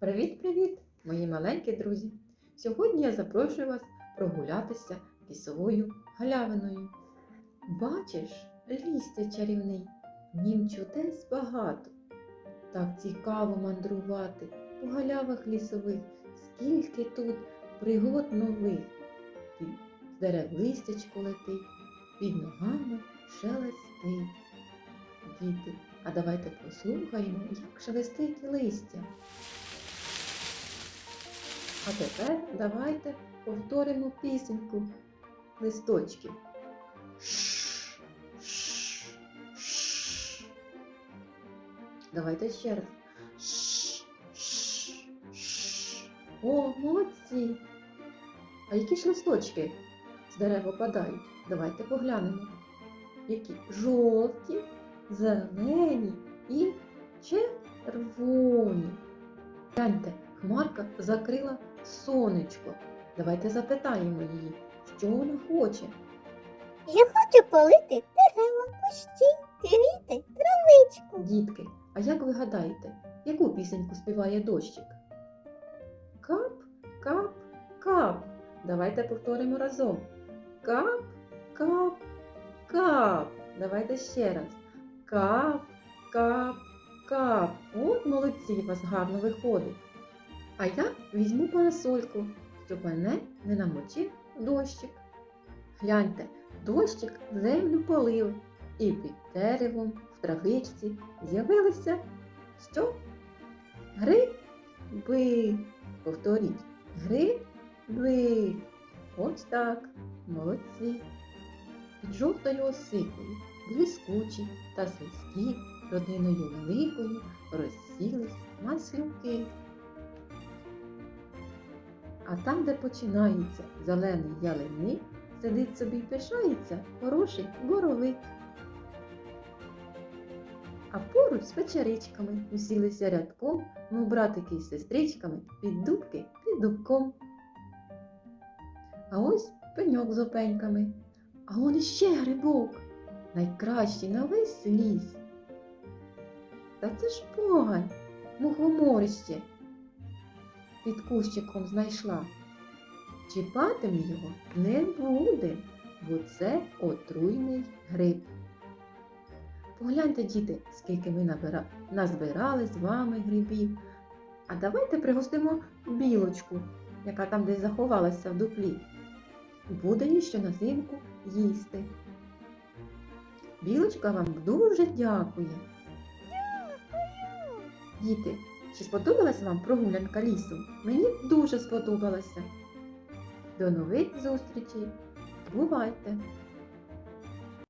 Привіт-привіт, мої маленькі друзі! Сьогодні я запрошую вас прогулятися лісовою галявиною. Бачиш, лістя чарівний, нім чудес багато. Так цікаво мандрувати по галявах лісових, скільки тут пригод нових. З дерев листячко летить, під ногами шелестить. Діти, а давайте послухаємо, як шелестить листя. А тепер давайте повторимо пісеньку листочків. Ш, ш, ш. Давайте ще раз. Ш, ш, ш. О, молодці! А які ж листочки з дерев опадають? Давайте поглянемо. Які жовті, зелені і червоні. Гляньте, хмарка закрила сонечко. Давайте запитаємо її, що вона хоче. Я хочу полити дерева, кущі, квіти, травичку. Дітки, а як ви гадаєте, яку пісеньку співає дощик? Кап, кап, кап. Давайте повторимо разом. Кап, кап, кап. Давайте ще раз. Кап, кап, кап. От молодці, у вас гарно виходить. А я візьму парасольку, щоб мене не намочив дощик. Гляньте, дощик землю полив, і під деревом в травичці з'явилися що? Гриби. Повторіть. Гриби. Ось так. Молодці. Під жовтою осикою, блискучі та слизькі, родиною великою розсілись маслюки. А там, де починаються зелені ялини, сидить собі пишається хороший боровик. А поруч з печеричками усілися рядком, мов братики із сестричками, під дубки під дубком. А ось пеньок з опеньками. А он іще грибок, найкращий на весь ліс. Та це ж погань, мухоморище. Під кущиком знайшла. Чіпати ми його не буде, бо це отруйний гриб. Погляньте, діти, скільки ми набира... назбирали з вами грибів. А давайте пригостимо білочку, яка там десь заховалася в дуплі. Буде їй що на зимку їсти. Білочка вам дуже дякує. Діти, чи сподобалася вам прогулянка лісу? Мені дуже сподобалася. До нових зустрічей. Бувайте!